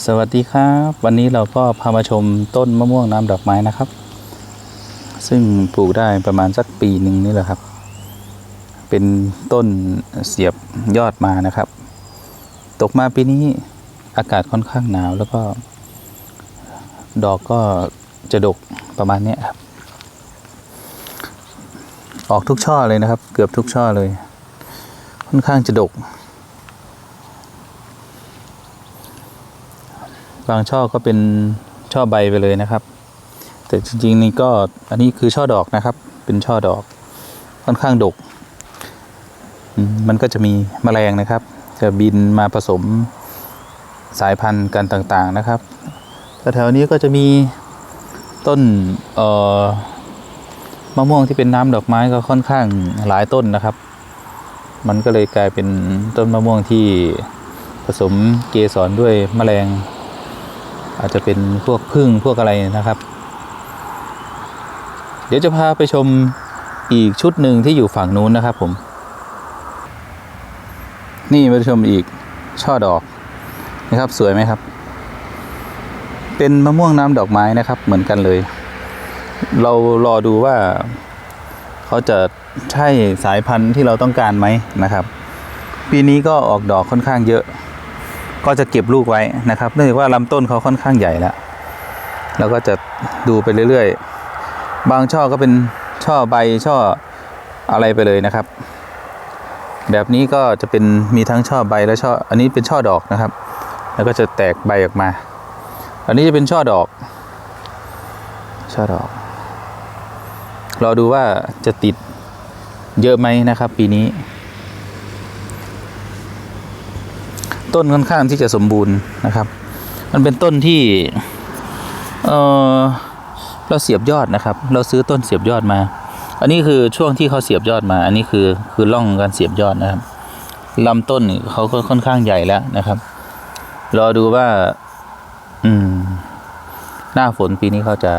สวัสดีครับ วันนี้เราก็พามาชมต้นมะม่วงน้ำดอกไม้นะครับ ซึ่งปลูกได้ประมาณสักปีหนึ่งนี่แหละครับ เป็นต้นเสียบยอดมานะครับ ตกมาปีนี้อากาศค่อนข้างหนาวแล้วก็ ดอกก็จะดกประมาณนี้ครับ ออกทุกช่อเลยนะครับ เกือบทุกช่อเลย ค่อนข้างจะดก บางช่อก็เป็นช่อใบไปเลยนะครับ แต่จริงๆนี่ก็อันนี้คือช่อดอกนะครับ เป็นช่อดอกค่อนข้างดก มันก็จะมีแมลงนะครับ จะบินมาผสมสายพันธุ์กันต่างๆนะครับแถวๆนี้ก็จะมีต้นมะม่วงที่เป็นน้ำดอกไม้ก็ค่อนข้างหลายต้นนะครับ มันก็เลยกลายเป็นต้นมะม่วงที่ผสมเกสรด้วยแมลง อาจจะเป็นพวกพึ่งพวกอะไรนะครับ เดี๋ยวจะพาไปชมอีกชุดหนึ่งที่อยู่ฝั่งนู้นนะครับผม นี่มาชมอีกช่อดอกนะครับสวยไหมครับ เป็นมะม่วงน้ำดอกไม้นะครับ เหมือนกันเลย เรารอดูว่าเขาจะใช่สายพันธุ์ที่เราต้องการไหมนะครับ ปีนี้ก็ออกดอกค่อนข้างเยอะ ก็จะเก็บลูกไว้นะครับ เนื่องจากว่าลำต้นเขาค่อนข้างใหญ่แล้วเราก็จะดูไปเรื่อยๆ บางช่อก็เป็นช่อใบช่ออะไรไปเลยนะครับ แบบนี้ก็จะเป็นมีทั้งช่อใบและช่ออันนี้เป็นช่อดอกนะครับ แล้วก็จะแตกใบออกมา อันนี้จะเป็นช่อดอก ช่อดอก รอดูว่าจะติดเยอะไหมนะครับ ปีนี้ ต้นค่อนข้างที่จะสมบูรณ์นะครับ มันเป็นต้นที่เออเราเสียบยอดนะครับ เราซื้อต้นเสียบยอดมา อันนี้คือช่วงที่เขาเสียบยอดมา อันนี้คือคือร่องการเสียบยอดนะครับลำต้นเขาก็ค่อนข้างใหญ่แล้วนะครับ รอดูว่า อืม หน้าฝนปีนี้เขาจะ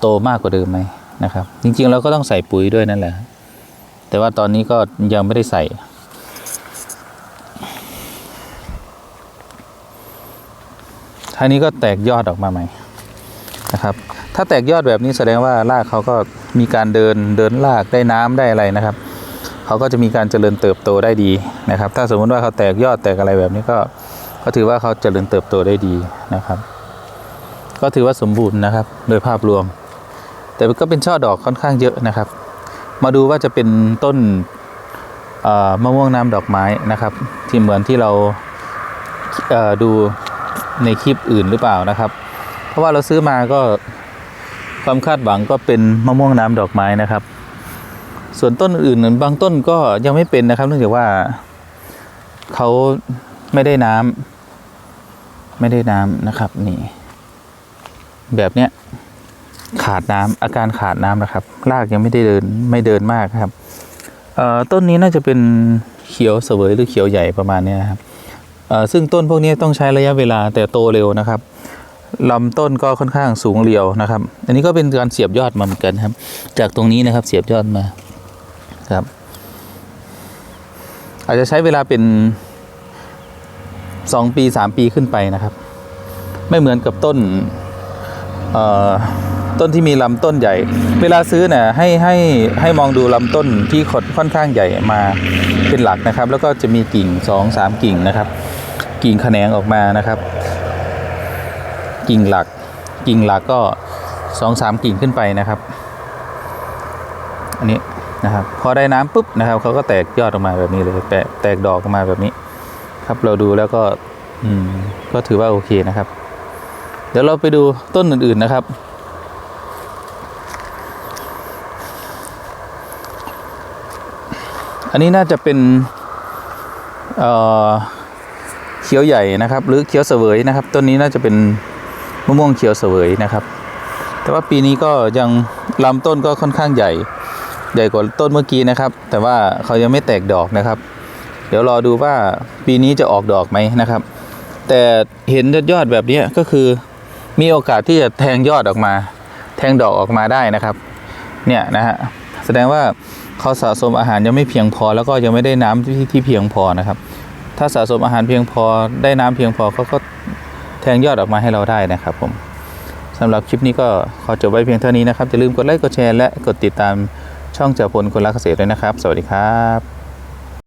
โตมากกว่าเดิมไหมนะครับ จริงๆเราก็ต้องใส่ปุ๋ยด้วยนั่นแหละ แต่ว่าตอนนี้ก็ยังไม่ได้ใส่ ท่านี้ก็แตกยอดออกมาใหม่นะครับ ถ้าแตกยอดแบบนี้แสดงว่ารากเขาก็มีการเดินเดินรากได้น้ำได้อะไรนะครับ เขาก็จะมีการเจริญเติบโตได้ดีนะครับ ถ้าสมมติว่าเขาแตกยอดแตกอะไรแบบนี้ก็ก็ถือว่าเขาเจริญเติบโตได้ดีนะครับ ก็ถือว่าสมบูรณ์นะครับ โดยภาพรวม แต่ก็เป็นช่อดอกค่อนข้างเยอะนะครับ มาดูว่าจะเป็นต้นมะม่วงน้ำดอกไม้นะครับ ที่เหมือนที่เราดู ในคลิปอื่นหรือเปล่านะครับ เพราะว่าเราซื้อมาก็ความคาดหวังก็เป็นมะม่วงน้ำดอกไม้นะครับ ส่วนต้นอื่นบางต้นก็ยังไม่เป็นนะครับ เนื่องจากว่าเขาไม่ได้น้ำไม่ได้น้ำนะครับนี่แบบเนี้ยขาดน้ำอาการขาดน้ำนะครับ รากยังไม่ได้เดินไม่เดินมากครับเอ่อต้นนี้น่าจะเป็นเขียวเสวยหรือเขียวใหญ่ประมาณเนี้ยนะครับ ซึ่งต้นพวกนี้ต้องใช้ระยะเวลาแต่โตเร็วนะครับลำต้นก็ค่อนข้างสูงเรียวนะครับ อันนี้ก็เป็นการเสียบยอดมาเหมือนกันครับ จากตรงนี้นะครับเสียบยอดมาครับ อาจจะใช้เวลาเป็นสองปีสามปีขึ้นไปนะครับ ไม่เหมือนกับต้นเอ่อ ต้นที่มีลำต้นใหญ่ เวลาซื้อเนี่ยให้ให้ให้มองดูลำต้นที่ค่อนข้างใหญ่มาเป็นหลักนะครับ แล้วก็จะมีกิ่งสองสามกิ่งนะครับ กิ่งแขนงออกมานะครับ กิ่งหลัก กิ่งหลักก็สองสามกิ่งขึ้นไปนะครับ อันนี้นะครับพอได้น้ำปุ๊บนะครับเขาก็แตกยอดออกมาแบบนี้เลยแตกแตกดอกออกมาแบบนี้ ครับเราดูแล้วก็อืมก็ถือว่าโอเคนะครับ เดี๋ยวเราไปดูต้นอื่นๆนะครับ อันนี้น่าจะเป็นเเขียวใหญ่นะครับ หรือเขียวเสวยนะครับ ต้นนี้น่าจะเป็นมะม่วงเขียวเสวยนะครับ แต่ว่าปีนี้ก็ยังลำต้นก็ค่อนข้างใหญ่ ใหญ่กว่าต้นเมื่อกี้นะครับ แต่ว่าเขายังไม่แตกดอกนะครับ เดี๋ยวรอดูว่าปีนี้จะออกดอกไหมนะครับ แต่เห็นยอดแบบนี้ก็คือมีโอกาสที่จะแทงยอดออกมา แทงดอกออกมาได้นะครับ เนี่ยนะฮะ แสดงว่าเขาสะสมอาหารยังไม่เพียงพอ แล้วก็ยังไม่ได้น้ำที่ที่เพียงพอนะครับ ถ้าสะสมอาหารเพียงพอได้น้ำเพียงพอเขาก็แทงยอดออกมาให้เราได้นะครับผมสำหรับคลิปนี้ก็ขอจบไว้เพียงเท่านี้นะครับอย่าลืมกดไลค์กดแชร์และกดติดตามช่องเจ้าพลคนรักเกษตรด้วยนะครับ สวัสดีครับ